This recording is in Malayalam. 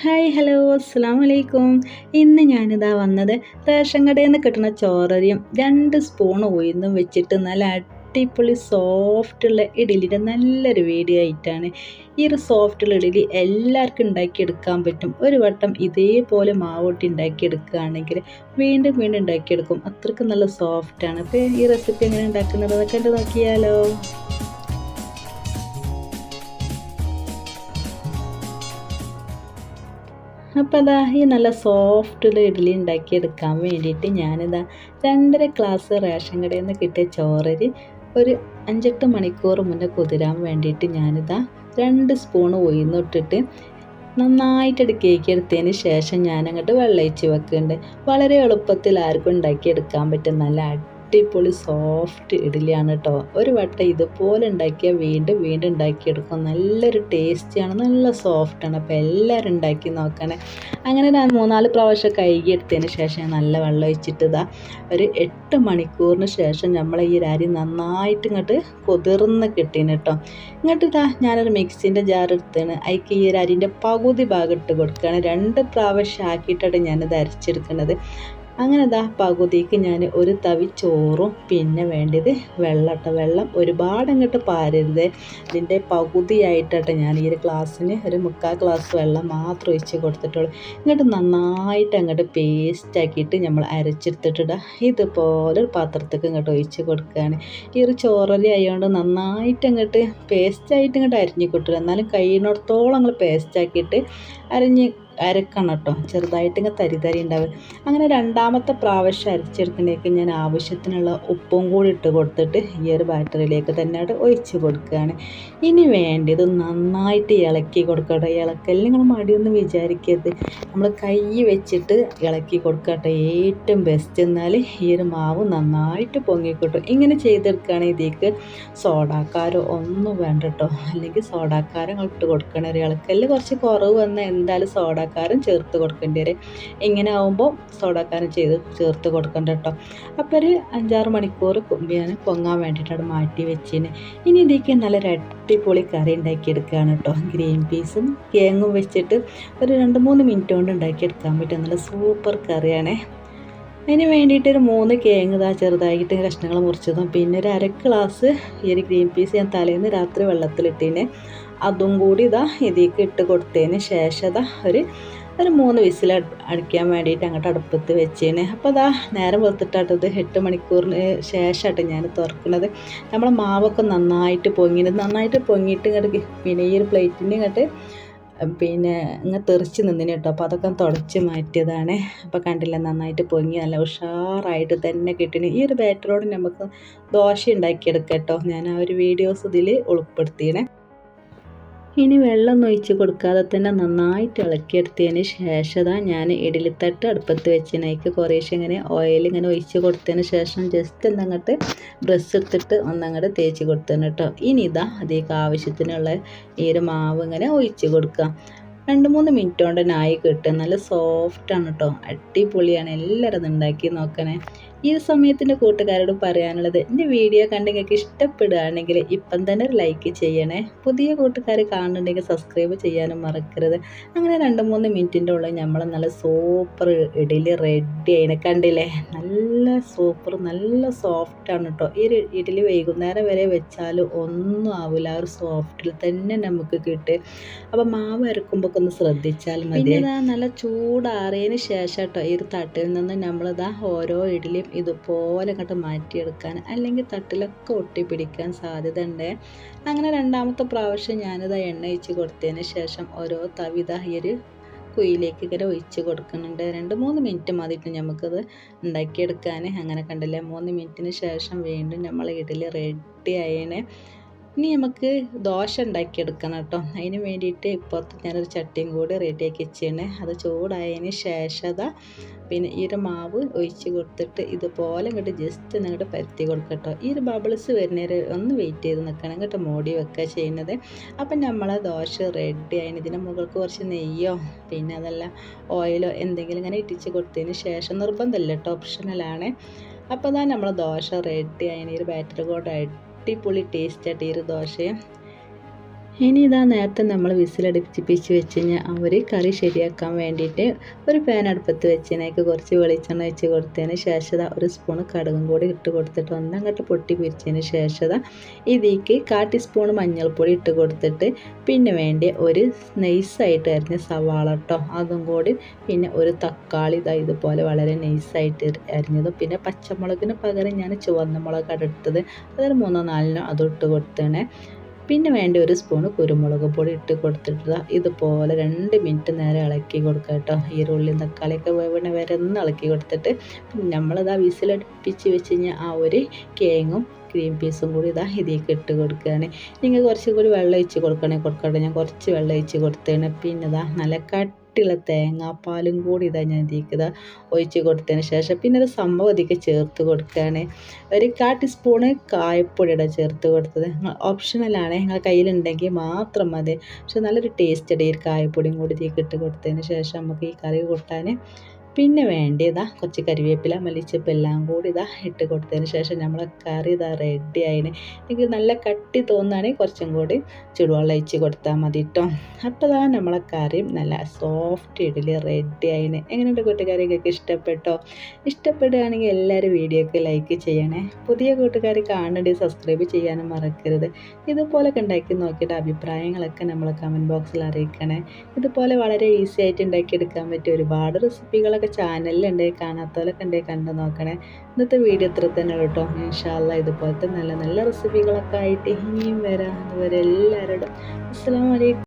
ഹായ് ഹലോ അസ്സാം വലൈക്കും ഇന്ന് ഞാനിതാ വന്നത് റേഷൻ കടയിൽ നിന്ന് കിട്ടുന്ന ചോറരിയും രണ്ട് സ്പൂൺ ഉയർന്നും വെച്ചിട്ട് നല്ല അടിപൊളി സോഫ്റ്റുള്ള ഇഡലിയുടെ നല്ലൊരു വീഡിയോ ആയിട്ടാണ്. ഈ ഒരു സോഫ്റ്റുള്ള ഇഡലി എല്ലാവർക്കും ഉണ്ടാക്കിയെടുക്കാൻ പറ്റും. ഒരു വട്ടം ഇതേപോലെ മാവോട്ടി ഉണ്ടാക്കിയെടുക്കുകയാണെങ്കിൽ വീണ്ടും വീണ്ടും ഉണ്ടാക്കിയെടുക്കും. അത്രയ്ക്ക് നല്ല സോഫ്റ്റാണ് അപ്പോൾ ഈ റെസിപ്പി എങ്ങനെ ഉണ്ടാക്കുന്നത്? അതൊക്കെ നോക്കിയാലോ. അപ്പോൾ അതാ ഈ നല്ല സോഫ്റ്റുള്ള ഇഡ്ഡലി ഉണ്ടാക്കിയെടുക്കാൻ വേണ്ടിയിട്ട് ഞാനിതാ രണ്ടര ക്ലാസ് റേഷൻ കടയിൽ നിന്ന് കിട്ടിയ ചോറിൽ ഒരു അഞ്ചെട്ട് മണിക്കൂർ മുന്നേ കുതിരാൻ വേണ്ടിയിട്ട് ഞാനിതാ രണ്ട് സ്പൂൺ ഉയർന്നിട്ടിട്ട് നന്നായിട്ടത് കേക്ക് എടുത്തതിന് ശേഷം ഞാനങ്ങോട്ട് വെള്ളയിച്ച് വെക്കുന്നുണ്ട്. വളരെ എളുപ്പത്തിൽ ആർക്കും ഉണ്ടാക്കിയെടുക്കാൻ പറ്റും. നല്ല അടിപൊളി സോഫ്റ്റ് ഇഡ്ഡലിയാണ് കേട്ടോ ഒരു വട്ടം ഇതുപോലെ ഉണ്ടാക്കിയാൽ വീണ്ടും വീണ്ടും ഉണ്ടാക്കിയെടുക്കും. നല്ലൊരു ടേസ്റ്റിയാണ് നല്ല സോഫ്റ്റാണ് അപ്പോൾ എല്ലാവരും ഉണ്ടാക്കി നോക്കണേ. അങ്ങനെ ഞാൻ മൂന്നാൽ പ്രാവശ്യം കഴുകി എടുത്തതിന് ശേഷം നല്ല വെള്ളം ഒഴിച്ചിട്ട് ഇതാ ഒരു എട്ട് മണിക്കൂറിന് ശേഷം നമ്മൾ ഈ അരി നന്നായിട്ട് ഇങ്ങോട്ട് കുതിർന്ന് കിട്ടീന് കേട്ടോ ഇങ്ങോട്ട് ഇതാ ഞാനൊരു മിക്സിന്റെ ജാർ എടുത്താണ് അതിക്ക് ഈ ഒരു അരിന്റെ പകുതി ഭാഗം ഇട്ട് കൊടുക്കുകയാണ്. രണ്ട് പ്രാവശ്യം ആക്കിയിട്ടാണ് ഞാനിത് അരച്ചെടുക്കുന്നത് അങ്ങനെ ദാ പകുതിക്ക് ഞാൻ ഒരു തവി ചോറും പിന്നെ വേണ്ടത് വെള്ളട്ട. വെള്ളം ഒരുപാട് അങ്ങോട്ട് പാരരുത്. ഇതിന്റെ പകുതിയായിട്ടാണ് ഞാൻ ഈ ഒരു ഗ്ലാസ്സിന് ഒരു മുക്കാൽ ഗ്ലാസ് വെള്ളം മാത്രം ഒഴിച്ച് കൊടുത്തിട്ടുള്ളൂ. ഇങ്ങോട്ട് നന്നായിട്ട് അങ്ങോട്ട് പേസ്റ്റ് ആക്കിയിട്ട് നമ്മൾ അരച്ചെടുത്തിട്ടിടുക ഇതുപോലെ ഒരു പാത്രത്തേക്ക് ഇങ്ങോട്ട് ഒഴിച്ച് കൊടുക്കുകയാണ്. ഈ ഒരു ചോറലി ആയതുകൊണ്ട് നന്നായിട്ട് അങ്ങോട്ട് പേസ്റ്റായിട്ട് ഇങ്ങോട്ട് അരിഞ്ഞ് കിട്ടുക എന്നാലും കഴിയുന്നിടത്തോളം നമ്മൾ പേസ്റ്റാക്കിയിട്ട് അരിഞ്ഞ് അരക്കണം കേട്ടോ. ചെറുതായിട്ട് ഇങ്ങനെ തരി തരി ഉണ്ടാവും അങ്ങനെ രണ്ടാമത്തെ പ്രാവശ്യം അരച്ചെടുക്കുന്നതിലേക്ക് ഞാൻ ആവശ്യത്തിനുള്ള ഉപ്പും കൂടി ഇട്ട് കൊടുത്തിട്ട് ഈ ഒരു ബാറ്ററിയിലേക്ക് തന്നെ ഒഴിച്ച് കൊടുക്കുകയാണ്. ഇനി വേണ്ടത് നന്നായിട്ട് ഇളക്കി കൊടുക്കട്ടെ ഇളക്കൽ നിങ്ങൾ മടിയൊന്നും വിചാരിക്കരുത്. നമ്മൾ കൈ വെച്ചിട്ട് ഇളക്കി കൊടുക്കട്ടെ ഏറ്റവും ബെസ്റ്റ് എന്നാൽ ഈ ഒരു മാവ് നന്നായിട്ട് പൊങ്ങിക്കിട്ടും. ഇങ്ങനെ ചെയ്തെടുക്കുകയാണെങ്കിൽ ഇതിലേക്ക് സോഡാക്കാരോ ഒന്നും വേണ്ട കേട്ടോ. അല്ലെങ്കിൽ സോഡാക്കാരം ഇട്ട് കൊടുക്കണ ഒരു ഇളക്കലിൽ കുറച്ച് കുറവ് വന്നാൽ എന്തായാലും സോഡ സോഡാക്കാരം ചേർത്ത് കൊടുക്കേണ്ടി വരും. ഇങ്ങനെ ആവുമ്പോൾ സോഡാക്കാരം ചെയ്ത് ചേർത്ത് കൊടുക്കണ്ട കേട്ടോ അപ്പോൾ ഒരു അഞ്ചാറ് മണിക്കൂർ ഞാൻ പൊങ്ങാൻ വേണ്ടിയിട്ടാണ് മാറ്റി വെച്ചിന്. ഇനി ഇതിലേക്ക് നല്ലൊരു അടിപൊളി കറി ഉണ്ടാക്കിയെടുക്കുകയാണ് കേട്ടോ ഗ്രീൻ പീസും കേങ്ങും വെച്ചിട്ട് ഒരു രണ്ട് മൂന്ന് മിനിറ്റ് കൊണ്ട് ഉണ്ടാക്കിയെടുക്കാൻ പറ്റും. നല്ല സൂപ്പർ കറിയാണേ. അതിന് വേണ്ടിയിട്ട് ഒരു മൂന്ന് കേങ്ങ് ഇതാ ചെറുതായിട്ട് കഷ്ണങ്ങൾ മുറിച്ചതും. പിന്നെ ഒരു അര ഗ്ലാസ് ഈ ഒരു ഗ്രീൻ പീസ് ഞാൻ തലേന്ന് രാത്രി വെള്ളത്തിലിട്ടിന്. അതും കൂടി ഇതാ ഇതിലേക്ക് ഇട്ട് കൊടുത്തതിന് ശേഷം ഇതാ ഒരു ഒരു മൂന്ന് വിസിൽ അടിക്കാൻ വേണ്ടിയിട്ട് അങ്ങോട്ട് അടുപ്പത്ത് വെച്ചേന്. അപ്പോൾ അതാ നേരം വെറുത്തിട്ടാട്ടത് എട്ട് മണിക്കൂറിന് ശേഷമായിട്ട് ഞാൻ തുറക്കുന്നത് നമ്മളെ മാവൊക്കെ നന്നായിട്ട് പൊങ്ങി നന്നായിട്ട് പൊങ്ങിയിട്ട് ഇങ്ങോട്ട് പിന്നെ ഈ ഒരു പ്ലേറ്റിന്റെ ഇങ്ങോട്ട് പിന്നെ ഇങ്ങനെ തെറിച്ച് നിന്നിന് കേട്ടോ. അപ്പോൾ അതൊക്കെ തുടച്ച് മാറ്റിയതാണ്. അപ്പോൾ കണ്ടില്ല നന്നായിട്ട് പൊങ്ങി നല്ല ഉഷാറായിട്ട് തന്നെ കിട്ടിന് ഈ ഒരു ബാറ്ററോട് നമുക്ക് ദോശ ഉണ്ടാക്കിയെടുക്കാം കേട്ടോ. ഞാൻ ആ ഒരു വീഡിയോസ് ഇതിൽ ഉൾപ്പെടുത്തിയണേ. ഇനി വെള്ളം ഒഴിച്ച് കൊടുക്കാതെ തന്നെ നന്നായിട്ട് ഇളക്കിയെടുത്തതിന് ശേഷം ഞാൻ ഇഡലിത്തട്ട് അടുപ്പത്ത് വെച്ചതിനേക്ക് കുറേശ്ശെ ഇങ്ങനെ ഓയിൽ ഇങ്ങനെ ഒഴിച്ച് കൊടുത്തതിന് ശേഷം ജസ്റ്റ് എന്നങ്ങോട്ട് ബ്രഷ് എടുത്തിട്ട് ഒന്നങ്ങോട്ട് തേച്ച് കൊടുത്തതിന് കേട്ടോ. ഇനി ഇതാ അതേക്ക് ആവശ്യത്തിനുള്ള ഈ ഒരു മാവ് ഇങ്ങനെ ഒഴിച്ച് കൊടുക്കുക രണ്ട് മൂന്ന് മിനിറ്റ് കൊണ്ട് നായി കിട്ടും. നല്ല സോഫ്റ്റാണ് കേട്ടോ അടിപൊളിയാണ്. എല്ലാവരും അത് ഉണ്ടാക്കി നോക്കണേ. ഈ സമയത്തിന്റെ കൂട്ടുകാരോട് പറയാനുള്ളത് എന്റെ വീഡിയോ കണ്ട് നിങ്ങൾക്ക് ഇഷ്ടപ്പെടുകയാണെങ്കിൽ ഇപ്പം തന്നെ ഒരു ലൈക്ക് ചെയ്യണേ. പുതിയ കൂട്ടുകാർ കാണുന്നുണ്ടെങ്കിൽ സബ്സ്ക്രൈബ് ചെയ്യാനും മറക്കരുത്. അങ്ങനെ രണ്ട് മൂന്ന് മിനിറ്റിന്റെ ഉള്ളിൽ നമ്മൾ നല്ല സൂപ്പർ ഇഡലി റെഡി ആയിനെ. കണ്ടില്ലേ? നല്ല സൂപ്പർ നല്ല സോഫ്റ്റാണ് കേട്ടോ ഈ ഇഡലി വൈകുന്നേരം വരെ വെച്ചാൽ ഒന്നും ആവില്ല ആ ഒരു സോഫ്റ്റിൽ തന്നെ നമുക്ക് കിട്ടും. അപ്പോൾ മാവ് അരക്കുമ്പോൾ ഒന്ന് ശ്രദ്ധിച്ചാൽ മതി. നല്ല ചൂടാറിയതിന് ശേഷം കേട്ടോ ഈ ഒരു തട്ടിൽ നിന്ന് നമ്മളിതാ ഓരോ ഇഡലിയും ഇതുപോലെ അങ്ങോട്ട് മാറ്റിയെടുക്കാൻ അല്ലെങ്കിൽ തട്ടിലൊക്കെ ഒട്ടിപ്പിടിക്കാൻ സാധ്യത ഉണ്ട് അങ്ങനെ രണ്ടാമത്തെ പ്രാവശ്യം ഞാനിത് എണ്ണ ഒഴിച്ച് കൊടുത്തതിന് ശേഷം ഓരോ തവിത ഈ ഒരു കുയിലേക്ക് ഇങ്ങനെ ഒഴിച്ച് കൊടുക്കുന്നുണ്ട്. രണ്ട് മൂന്ന് മിനിറ്റ് മതിയിട്ട് നമുക്കത് ഉണ്ടാക്കിയെടുക്കാൻ. അങ്ങനെ കണ്ടില്ലേ? മൂന്ന് മിനിറ്റിന് ശേഷം വീണ്ടും നമ്മൾ ഇഡലി റെഡി ആയേനെ. ഇനി നമുക്ക് ദോശ ഉണ്ടാക്കിയെടുക്കണം കേട്ടോ. അതിന് വേണ്ടിയിട്ട് ഇപ്പുറത്ത് ഞാനൊരു ചട്ടിയും കൂടി റെഡിയാക്കി വെച്ചാണ് അത് ചൂടായതിന് ശേഷം പിന്നെ ഈ ഒരു മാവ് ഒഴിച്ച് കൊടുത്തിട്ട് ഇതുപോലെ ഇങ്ങോട്ട് ജസ്റ്റ് അങ്ങോട്ട് പരത്തി കൊടുക്കട്ടോ ഈ ഒരു ബബിൾസ് വരുന്നവരെ ഒന്ന് വെയിറ്റ് ചെയ്ത് നിൽക്കണം. കേട്ടോ മൂടി വെക്കുക ചെയ്യുന്നത്. അപ്പം നമ്മൾ ദോശ റെഡി ആയതിന് ഇതിന് മുകൾക്ക് കുറച്ച് നെയ്യോ പിന്നെ അതല്ല ഓയിലോ എന്തെങ്കിലും ഇങ്ങനെ ഇട്ടിച്ച് കൊടുത്തതിന് ശേഷം നിർബന്ധമില്ല കേട്ടോ. ഓപ്ഷനലാണ് അപ്പോൾ തന്നെ നമ്മൾ ദോശ റെഡി ഈ ഒരു ബാറ്റർ കൂടെ അടിപൊളി ടേസ്റ്റായിട്ട് ഈ ഒരു ദോശയും ഇനി ഇതാ നേരത്തെ നമ്മൾ വിസിലടിപ്പിച്ച് വെച്ച് കഴിഞ്ഞാൽ അവർ കറി ശരിയാക്കാൻ വേണ്ടിയിട്ട് ഒരു പാൻ അടുപ്പത്ത് വെച്ചതിനേക്ക് കുറച്ച് വെളിച്ചെണ്ണ വെച്ച് കൊടുത്തതിന് ശേഷം ഒരു സ്പൂൺ കടുകും കൂടി ഇട്ട് കൊടുത്തിട്ട് ഒന്നങ്ങോട്ട് പൊട്ടി പിരിച്ചതിന് ശേഷം ഇതിലേക്ക് കാ ടീസ്പൂൺ മഞ്ഞൾപ്പൊടി ഇട്ട് കൊടുത്തിട്ട് പിന്നെ വേണ്ടി ഒരു നെയ്സായിട്ട് അരിഞ്ഞ സവാള കേട്ടോ അതും കൂടി പിന്നെ ഒരു തക്കാളി ഇതാ ഇതുപോലെ വളരെ നൈസായിട്ട് അരിഞ്ഞതും പിന്നെ പച്ചമുളകിന് പകരം ഞാൻ ചുവന്ന മുളക് എടുത്തത് അതൊരു മൂന്നോ നാലിനോ അതും ഇട്ട് കൊടുത്തേണേ പിന്നെ വേണ്ട ഒരു സ്പൂൺ കുരുമുളക് പൊടി ഇട്ട് കൊടുത്തിട്ട് ഇതുപോലെ രണ്ട് മിനിറ്റ് നേരം ഇളക്കി കൊടുക്കുക കേട്ടോ. ഈ ഉള്ളിയും തക്കാളിയൊക്കെ വേവണ വരെ ഒന്ന് ഇളക്കി കൊടുത്തിട്ട് നമ്മളിതാ വിസിലടുപ്പിച്ച് വെച്ച് കഴിഞ്ഞാൽ ആ ഒരു കേങ്ങും ക്രീം പീസും കൂടി ഇതാ ഇതിലേക്ക് ഇട്ട് കൊടുക്കുകയാണ്. നിങ്ങൾ കുറച്ചും കൂടി വെള്ളം ഒഴിച്ച് കൊടുക്കണേ കൊടുക്കട്ടെ. ഞാൻ കുറച്ച് വെള്ളം ഒഴിച്ച് കൊടുത്തേണ്. പിന്നെ ഇതാ നല്ല കട്ട് കട്ടിയുള്ള തേങ്ങാപ്പാലും കൂടി ഇതാ ഞാൻ ഇതിലേക്ക് ഒഴിച്ച് കൊടുത്തതിന് ശേഷം പിന്നെ ഒരു സംഭവം അധികം ചേർത്ത് കൊടുക്കുകയാണ്. ഒരു കാ ടീസ്പൂണ് കായപ്പൊടിയുടെ ചേർത്ത് കൊടുത്തത്. ഓപ്ഷണലാണ്. നിങ്ങൾ കയ്യിലുണ്ടെങ്കിൽ മാത്രം മതി. പക്ഷെ നല്ലൊരു ടേസ്റ്റ് ഈ കായപ്പൊടിയും കൂടി ഇതിലേക്ക് ഇട്ട് കൊടുത്തതിന് ശേഷം നമുക്ക് ഈ കറി കൂട്ടാൻ പിന്നെ വേണ്ടതാ കുറച്ച് കരിവേപ്പില മല്ലിച്ചപ്പ് എല്ലാം കൂടി ഇതാ ഇട്ട് കൊടുത്തതിന് ശേഷം നമ്മൾ കറി ഇതാ റെഡി ആയിന്. എനിക്ക് നല്ല കട്ടി തോന്നുകയാണെങ്കിൽ കുറച്ചും കൂടി ചുടുവെള്ളം അഴിച്ച് കൊടുത്താൽ മതി കേട്ടോ അപ്പോൾ നമ്മളെ കറിയും നല്ല സോഫ്റ്റ് ഇഡലി റെഡി ആയിന്. എങ്ങനെയുണ്ട് കൂട്ടുകാരിക്കൊക്കെ ഇഷ്ടപ്പെട്ടോ? ഇഷ്ടപ്പെടുകയാണെങ്കിൽ എല്ലാവരും വീഡിയോക്ക് ലൈക്ക് ചെയ്യണേ. പുതിയ കൂട്ടുകാരി കാണേണ്ടി സബ്സ്ക്രൈബ് ചെയ്യാനും മറക്കരുത്. ഇതുപോലൊക്കെ ഉണ്ടാക്കി നോക്കിയിട്ട് അഭിപ്രായങ്ങളൊക്കെ നമ്മൾ കമന്റ് ബോക്സിൽ അറിയിക്കണേ. ഇതുപോലെ വളരെ ഈസി ആയിട്ട് ഉണ്ടാക്കിയെടുക്കാൻ പറ്റിയ ഒരുപാട് റെസിപ്പികളൊക്കെ ചാനലിലുണ്ട് കാണാത്തവരൊക്കെ ഉണ്ടെങ്കിൽ കണ്ടു നോക്കണേ. ഇന്നത്തെ വീഡിയോ ഇത്ര തന്നെ കേട്ടോ ഇൻഷാല്ല ഇതുപോലത്തെ നല്ല നല്ല റെസിപ്പികളൊക്കെ ആയിട്ട് ഇനിയും വരാം. അതുവരെ എല്ലാവരോടും അസ്സാം വലൈക്കും